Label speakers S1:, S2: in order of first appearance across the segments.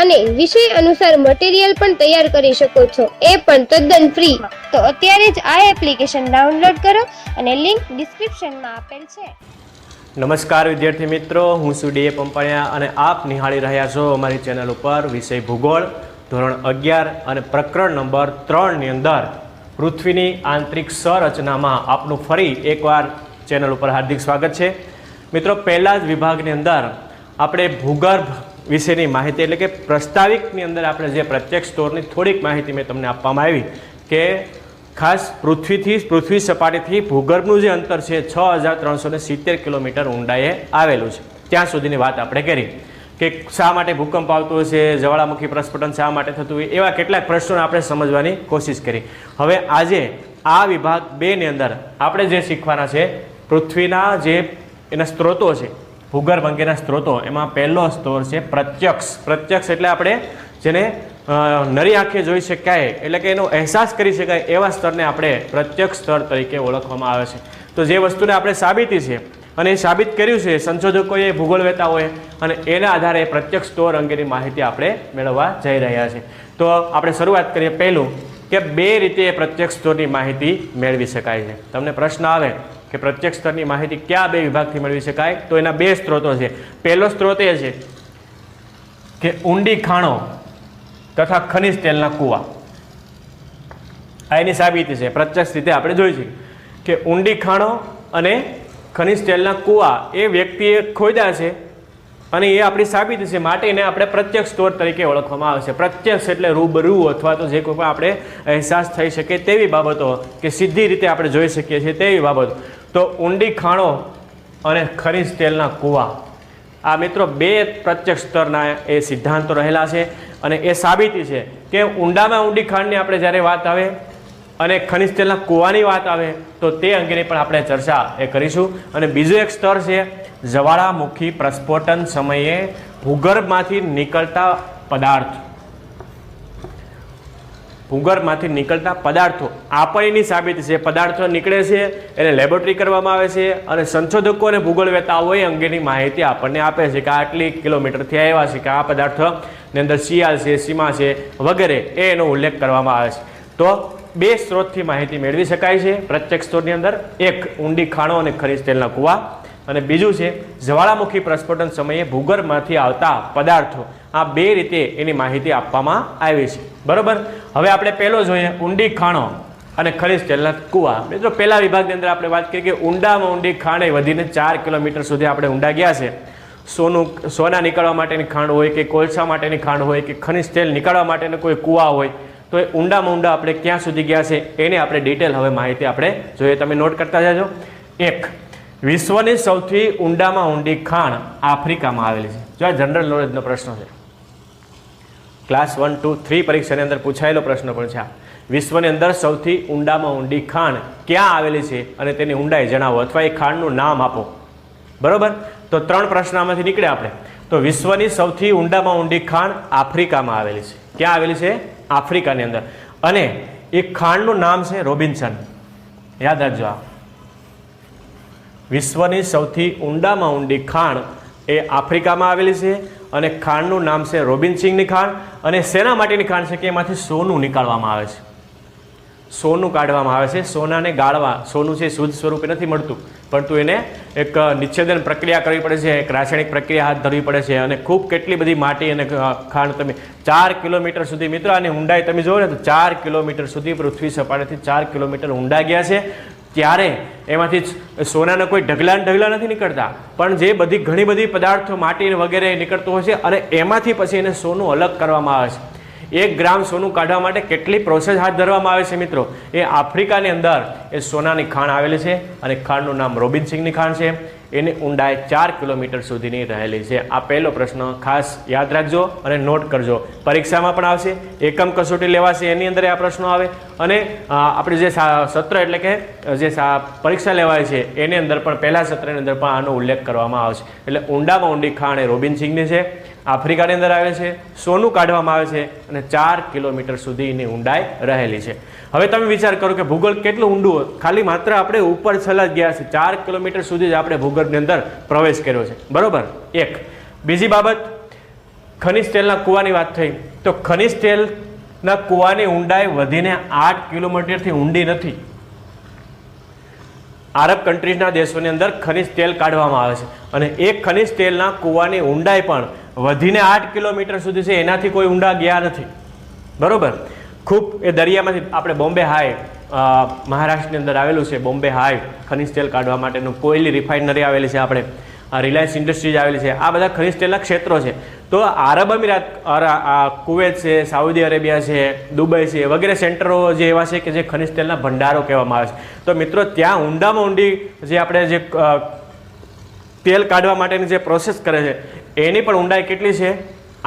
S1: અને વિષય અનુસાર મટીરિયલ પણ તૈયાર કરી શકો છો. એ પણ તદ્દન ફ્રી તો અત્યારે જ આ એપ્લિકેશન ડાઉનલોડ કરો અને લિંક ડિસ્ક્રિપ્શનમાં આપેલ છે.
S2: નમસ્કાર વિદ્યાર્થી મિત્રો, હું છું ડીએ પંપાણિયા અને આપ નિહાળી રહ્યા છો અમારી ચેનલ ઉપર વિષય ભૂગોળ, ધોરણ અગિયાર અને પ્રકરણ નંબર ત્રણની અંદર પૃથ્વીની આંતરિક સંરચનામાં આપનું ફરી એકવાર ચેનલ ઉપર હાર્દિક સ્વાગત છે. મિત્રો, પહેલા જ વિભાગની અંદર આપણે ભૂગર્ભ વિશેની માહિતી એટલે કે પ્રસ્તાવિકની અંદર આપણે જે પ્રત્યક્ષ સ્તોરની થોડીક માહિતી મેં તમને આપવામાં આવી કે ખાસ પૃથ્વીથી, પૃથ્વી સપાટીથી ભૂગર્ભનું જે અંતર છે છ હજાર ત્રણસો ને સિત્તેર કિલોમીટર ઊંડાઈએ આવેલું છે. ત્યાં સુધીની વાત આપણે કરી કે શા માટે ભૂકંપ આવતો હશે, જ્વાળામુખી પ્રસ્ફોટન શા માટે થતું હોય, એવા કેટલાક પ્રશ્નોને આપણે સમજવાની કોશિશ કરી. હવે આજે આ વિભાગ બેની અંદર આપણે જે શીખવાના છે, પૃથ્વીના જે એના સ્ત્રોતો છે ભૂગર્ભ અંગેના સ્ત્રોતો. એમાં પહેલો સ્તર છે પ્રત્યક્ષ. પ્રત્યક્ષ એટલે આપણે જેને નરી આંખે જોઈ શકાય, એટલે કે એનો અહેસાસ કરી શકાય એવા સ્તરને આપણે પ્રત્યક્ષ સ્તર તરીકે ઓળખવામાં આવે છે. તો જે વસ્તુને આપણે સાબિતી છે અને એ સાબિત કર્યું છે, સંશોધકોએ ભૂગોળવેતાઓએ અને એના આધારે પ્રત્યક્ષ સ્તોર અંગેની માહિતી આપણે મેળવવા જઈ રહ્યા છે. તો આપણે શરૂઆત કરીએ પહેલું. કે બે રીતે પ્રત્યક્ષ સ્તરની માહિતી મેળવી શકાય છે. તમને પ્રશ્ન આવે કે પ્રત્યક્ષ સ્તરની માહિતી કયા બે વિભાગથી મેળવી શકાય, તો એના બે સ્ત્રોતો છે. પહેલો સ્ત્રોત એ છે કે ઊંડી ખાણો તથા ખનિજ તેલના કૂવા. આ એની સાબિતી છે. પ્રત્યક્ષ રીતે આપણે જોઈ છે કે ઊંડી ખાણો અને ખનિજ તેલના કૂવા એ વ્યક્તિએ ખોદ્યા છે અને એ આપણી સાબિતી છે, માટે એને આપણે પ્રત્યક્ષ સ્તોર તરીકે ઓળખવામાં આવે છે. પ્રત્યક્ષ એટલે રૂબરૂ અથવા તો જે કોઈ પણ આપણે અહેસાસ થઈ શકે તેવી બાબતો કે સીધી રીતે આપણે જોઈ શકીએ છીએ તેવી બાબતો. તો ઊંડી ખાણો અને ખરીજ તેલના કૂવા. આ મિત્રો બે પ્રત્યક્ષ સ્તરના એ સિદ્ધાંતો રહેલા છે અને એ સાબિતી છે કે ઊંડામાં ઊંડી ખાંડની આપણે જ્યારે વાત આવે અને ખનિજ તેલના કૂવાની વાત આવે તો તે અંગેની પણ આપણે ચર્ચા એ કરીશું. અને બીજું એક સ્તર છે, જ્વાળામુખી પ્રસ્ફોટન સમયે ભૂગર્ભમાંથી નીકળતા પદાર્થ. ભૂગર્ભમાંથી નીકળતા પદાર્થો આ પણ એની સાબિત છે. પદાર્થો નીકળે છે, એને લેબોરેટરી કરવામાં આવે છે અને સંશોધકો અને ભૂગોળવેતાઓ એ અંગેની માહિતી આપણને આપે છે કે આટલી કિલોમીટરથી આવ્યા છે કે આ પદાર્થની અંદર શિયાળ છે, સીમા છે વગેરે, એનો ઉલ્લેખ કરવામાં આવે છે. તો બે સ્ત્રોતથી માહિતી મેળવી શકાય છે. પ્રત્યક્ષ સ્ત્રોતની અંદર એક ઊંડી ખાણો અને ખરીજ તેલના કૂવા અને બીજું છે, જ્વાળામુખી પ્રસ્ફોટન સમયે ભૂગર્ભમાંથી આવતા પદાર્થો. આ બે રીતે એની માહિતી આપવામાં આવી છે. બરાબર? હવે આપણે પહેલો જોઈએ, ઊંડી ખાણો અને ખરીજ તેલના કૂવા. મિત્રો, પહેલા વિભાગની અંદર આપણે વાત કરીએ કે ઊંડામાં ઊંડી ખાણે વધીને ચાર કિલોમીટર સુધી આપણે ઊંડા ગયા છે. સોનું, સોના નીકળવા માટેની ખાંડ હોય કે કોલસા માટેની ખાંડ હોય કે ખનિજ તેલ નીકળવા માટેનો કોઈ કૂવા હોય તો એ ઊંડામાં ઊંડા આપણે ક્યાં સુધી ગયા છે એની આપણે ડિટેલ હવે માહિતી આપણે જોઈએ. તમે નોટ કરતા જાજો. એક, વિશ્વની સૌથી ઊંડામાં ઊંડી ખાણ આફ્રિકામાં આવેલી છે. જો આ જનરલ નોલેજનો પ્રશ્ન છે. ક્લાસ વન ટુ થ્રી પરીક્ષાની અંદર પૂછાયેલો પ્રશ્ન પણ છે આ. વિશ્વની અંદર સૌથી ઊંડામાં ઊંડી ખાણ ક્યાં આવેલી છે અને તેની ઊંડાઈ જણાવો અથવા એ ખાણનું નામ આપો. બરોબર? તો ત્રણ પ્રશ્ન આમાંથી નીકળે આપણે. તો વિશ્વની સૌથી ઊંડામાં ઊંડી ખાણ આફ્રિકામાં આવેલી છે. ક્યાં આવેલી છે? આફ્રિકાની અંદર. અને એ ખાંડનું નામ છે રોબિન્સન. યાદ રાખજો આ. વિશ્વની સૌથી ઊંડામાં ઊંડી ખાણ એ આફ્રિકામાં આવેલી છે અને ખાણનું નામ છે રોબિનસિંગની ખાણ અને શેના માટેની ખાણ છે કે એમાંથી સોનું નીકાળવામાં આવે છે. સોનું કાઢવામાં આવે છે. સોનાને ગાળવા, સોનું છે શુદ્ધ સ્વરૂપે નથી મળતું. પરંતુ એને એક નિચ્છેદન પ્રક્રિયા કરવી પડે છે, એક રાસાયણિક પ્રક્રિયા હાથ ધરવી પડે છે અને ખૂબ કેટલી બધી માટી અને ખાણ તમે ચાર કિલોમીટર સુધી, મિત્રો, આની ઊંડાઈ તમે જુઓ ને તો ચાર કિલોમીટર સુધી પૃથ્વી સપાટીથી ચાર કિલોમીટર ઊંડા ગયા છે. ત્યારે એમાંથી જ સોનાના કોઈ ઢગલાને ઢગલા નથી નીકળતા. પણ જે બધી ઘણી બધી પદાર્થો માટી વગેરે નીકળતું હોય છે અને એમાંથી પછી એને સોનું અલગ કરવામાં આવે છે. એક ગ્રામ સોનું કાઢવા માટે કેટલી પ્રોસેસ હાથ ધરવામાં આવે છે મિત્રો? એ આફ્રિકાની અંદર એ સોનાની ખાણ આવેલી છે અને ખાણનું નામ રોબિનસિંગની ખાણ છે. એની ઊંડાઈ ચાર કિલોમીટર સુધીની રહેલી છે. આ પહેલો પ્રશ્ન ખાસ યાદ રાખજો અને નોટ કરજો. પરીક્ષામાં પણ આવશે. એકમ કસોટી લેવાશે. એની અંદર આ પ્રશ્નો આવે. અને આપણે જે સત્ર એટલે કે જે પરીક્ષા લેવાય છે, એની અંદર પણ, પહેલા સત્રની અંદર પણ આનો ઉલ્લેખ કરવામાં આવશે. એટલે ઊંડામાં ઊંડી ખાણ એ રોબિન સિંગની છે. આફ્રિકાની અંદર આવે છે, સોનું કાઢવામાં આવે છે અને ચાર કિલોમીટર સુધીની ઊંડાઈ રહેલી છે. હવે તમે વિચાર કરો કે ભૂગોળ કેટલું ઊંડું હોય ખાલી માત્ર આપણે ઉપર છલા જ ગયા છે, ચાર કિલોમીટર સુધી જ આપણે ભૂગર્ભની અંદર પ્રવેશ કર્યો છે. બરાબર? એક. બીજી બાબત, ખનિજ તેલના કૂવાની વાત થઈ. તો ખનિજ તેલના કૂવાની ઊંડાઈ વધીને આઠ કિલોમીટરથી ઊંડી નથી. આરબ કન્ટ્રીઝના દેશોની અંદર ખનિજ તેલ કાઢવામાં આવે છે. અને એક ખનિજ તેલના કૂવાની ઊંડાઈ પણ વધીને આઠ કિલોમીટર સુધી છે, એનાથી કોઈ ઊંડા ગયા નથી. બરાબર? ખૂબ એ દરિયામાંથી આપણે બોમ્બે હાઈ મહારાષ્ટ્રની અંદર આવેલું છે, બોમ્બે હાઈ, ખનિજ તેલ કાઢવા માટેનું કોયલી રિફાઇનરી આવેલી છે આપણે રિલાયન્સ ઇન્ડસ્ટ્રીઝ આવેલી છે. આ બધા ખનિજ તેલના ક્ષેત્રો છે. તો આરબ અમીરાત કુવેત છે, સાઉદી અરેબિયા છે, દુબઈ છે, વગેરે સેન્ટરો જે એવા છે કે જે ખનિજ તેલના ભંડારો કહેવામાં આવે છે. તો મિત્રો, ત્યાં ઊંડામાં ઊંડી જે આપણે જે તેલ કાઢવા માટેની જે પ્રોસેસ કરે છે એની પણ ઊંડાઈ કેટલી છે?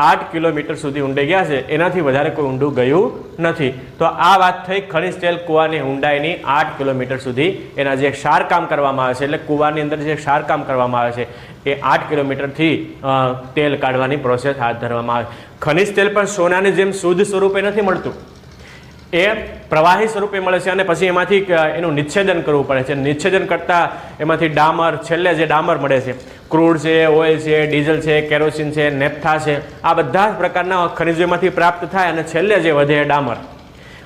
S2: આઠ કિલોમીટર સુધી ઊંડે ગયા છે. એનાથી વધારે કોઈ ઊંડું ગયું નથી. તો આ વાત થઈ ખનિજ તેલ કૂવાની ઊંડાઈની આઠ કિલોમીટર સુધી. એના જે ક્ષારકામ કરવામાં આવે છે, એટલે કૂવાની અંદર જે ક્ષારકામ કરવામાં આવે છે, એ આઠ કિલોમીટરથી તેલ કાઢવાની પ્રોસેસ હાથ ધરવામાં આવે. ખનિજ તેલ પણ સોનાની જેમ શુદ્ધ સ્વરૂપે નથી મળતું. એ પ્રવાહી સ્વરૂપે મળે છે અને પછી એમાંથી એનું નિચ્છેદન કરવું પડે છે. નિચ્છેદન કરતાં એમાંથી ડામર, છેલ્લે જે ડામર મળે છે ક્રૂડ છે, ઓઇલ છે, ડીઝલ છે, કેરોસીન છે, નેપ્થા છે, આ બધા જ પ્રકારના ખનિજોમાંથી પ્રાપ્ત થાય અને છેલ્લે જે વધે ડામર.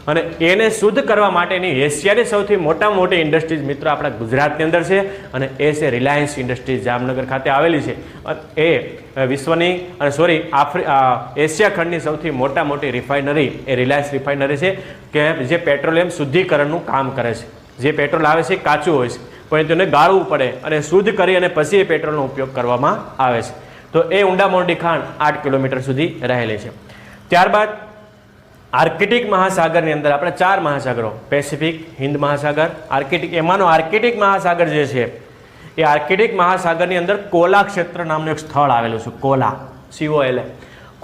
S2: અને એને શુદ્ધ કરવા માટેની એશિયાની સૌથી મોટા મોટી ઇન્ડસ્ટ્રીઝ મિત્રો આપણા ગુજરાતની અંદર છે અને એ છે રિલાયન્સ ઇન્ડસ્ટ્રીઝ જામનગર ખાતે આવેલી છે. એ વિશ્વની અને સોરી, આફ્રિ એશિયા ખંડની સૌથી મોટા મોટી રિફાઇનરી, એ રિલાયન્સ રિફાઇનરી છે, કે જે પેટ્રોલિયમ શુદ્ધિકરણનું કામ કરે છે. જે પેટ્રોલ આવે છે કાચું હોય છે. પણ તેને ગાળવું પડે અને શુદ્ધ કરી અને પછી એ પેટ્રોલનો ઉપયોગ કરવામાં આવે છે. તો એ ઊંડા મોરડી ખાણ આઠ કિલોમીટર સુધી રહેલી છે. ત્યારબાદ આર્કિટિક મહાસાગરની અંદર આપણે ચાર મહાસાગરો, પેસિફિક, હિન્દ મહાસાગર, આર્કિટિક, એમાંનો આર્કિટિક મહાસાગર જે છે, એ આર્કિટિક મહાસાગરની અંદર કોલા ક્ષેત્ર નામનું એક સ્થળ આવેલું છે, કોલા સીઓએલ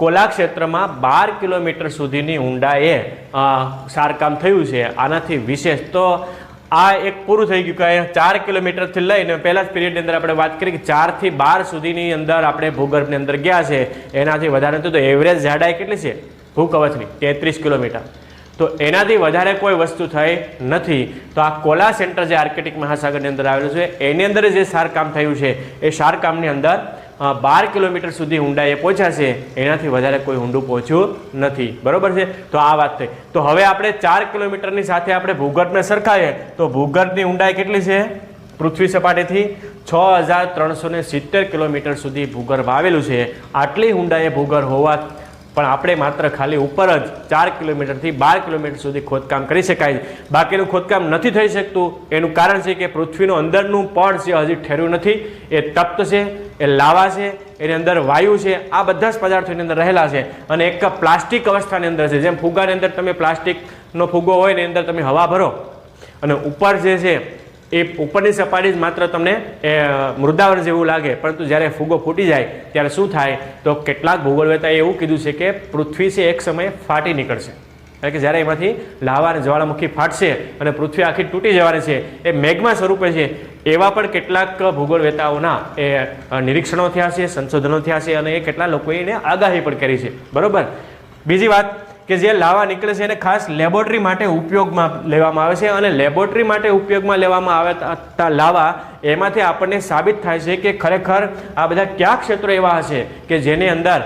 S2: કોલા ક્ષેત્રમાં બાર કિલોમીટર સુધીની ઊંડાએ સારકામ થયું છે. આનાથી વિશેષ તો આ એક પૂરું થઈ ગયું કે ચાર કિલોમીટરથી લઈને પહેલા જ પીરિયડની અંદર આપણે વાત કરી કે ચારથી બાર સુધીની અંદર આપણે ભૂગર્ભની અંદર ગયા છે. એનાથી વધારે તો એવરેજ જાડાઈ કેટલી છે? ભૂકવચની તેત્રીસ કિલોમીટર. તો એનાથી વધારે કોઈ વસ્તુ થઈ નથી. તો આ કોલા સેન્ટર જે આર્કિટિક મહાસાગરની અંદર આવેલું છે, એની અંદર જે સારકામ થયું છે, એ સારકામની અંદર બાર કિલોમીટર સુધી ઊંડાઈએ પહોંચ્યા છે, એનાથી વધારે કોઈ ઊંડું પહોંચ્યું નથી. બરોબર છે? તો આ વાત થઈ. તો હવે આપણે ચાર કિલોમીટરની સાથે આપણે ભૂગર્ભને સરખાવીએ. તો ભૂગર્ભની ઊંડાઈ કેટલી છે? પૃથ્વી સપાટીથી છ હજાર ત્રણસો સિત્તેર કિલોમીટર સુધી ભૂગર્ભ આવેલું છે. આટલી ઊંડાઈએ ભૂગર્ભ હોવા પણ આપણે માત્ર ખાલી ઉપર જ ચાર કિલોમીટરથી બાર કિલોમીટર સુધી ખોદકામ કરી શકાય છે. બાકીનું ખોદકામ નથી થઈ શકતું. એનું કારણ છે કે પૃથ્વીનું અંદરનું પડ છે, હજી ઠેર્યું નથી. એ તપ્ત છે, એ લાવા છે, એની અંદર વાયુ છે. આ બધા જ પદાર્થોની અંદર રહેલા છે. અને એક પ્લાસ્ટિક અવસ્થાની અંદર છે. જેમ ફુગાની અંદર તમે પ્લાસ્ટિકનો ફુગ્ગો હોય એની અંદર તમે હવા ભરો. અને ઉપર જે છે એ ઉપરની સપાટી જ માત્ર તમને, એ મૃદાવર જેવું લાગે, પરંતુ જ્યારે ફુગો ફૂટી જાય, ત્યારે શું થાય? તો કેટલાક ભૂગોળવેતાએ એવું કીધું છે કે પૃથ્વી છે એક સમયે ફાટી નીકળશે. એટલે કે જ્યારે એમાંથી લાવા અને જ્વાળામુખી ફાટશે અને પૃથ્વી આખી તૂટી જવાની છે, એ મેઘમાં સ્વરૂપે છે. એવા પણ કેટલાક ભૂગોળવેતાઓના, એ, નિરીક્ષણો થયા છે, સંશોધનો થયા છે અને એ કેટલા લોકોએ એને આગાહી પણ કરી છે. બરાબર? બીજી વાત કે જે લાવા નીકળે છે એને ખાસ લેબોરેટરી માટે ઉપયોગમાં લેવામાં આવે છે અને લેબોરેટરી માટે ઉપયોગમાં લેવામાં આવતા લાવા એમાંથી આપણને સાબિત થાય છે કે ખરેખર આ બધા કયા ક્ષેત્રો એવા હશે કે જેની અંદર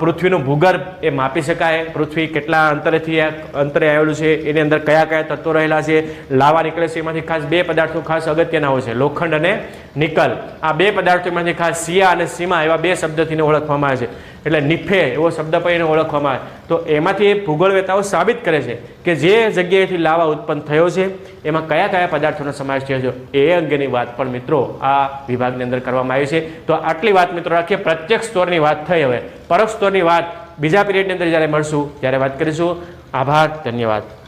S2: પૃથ્વીનું ભૂગર્ભ એ માપી શકાય, પૃથ્વી કેટલા અંતરેથી અંતરે આવેલું છે, એની અંદર કયા કયા તત્વો રહેલા છે, લાવા નીકળે છે એમાંથી ખાસ બે પદાર્થો ખાસ અગત્યના હોય છે, લોખંડ અને નિકલ. આ બે પદાર્થો એમાંથી ખાસ સિયા અને સીમા એવા બે શબ્દથીને ઓળખવામાં આવે છે. એટલે નિફે એવો શબ્દ પણ એને ઓળખવામાં આવે. તો એમાંથી એ ભૂગોળવેતાઓ સાબિત કરે છે કે જે જગ્યાએથી લાવા ઉત્પન્ન થયો છે, એમાં કયા કયા પદાર્થોનો સમાવેશ થયો છે, એ અંગેની વાત પણ મિત્રો આ વિભાગની અંદર કરવામાં આવી છે. તો આટલી વાત મિત્રો રાખીએ પ્રત્યક્ષ સ્તોરની વાત થઈ હવે. પરોક્ષ સ્તોરની વાત બીજા પીરિયડની અંદર જ્યારે મળશું ત્યારે વાત કરીશું. આભાર, ધન્યવાદ.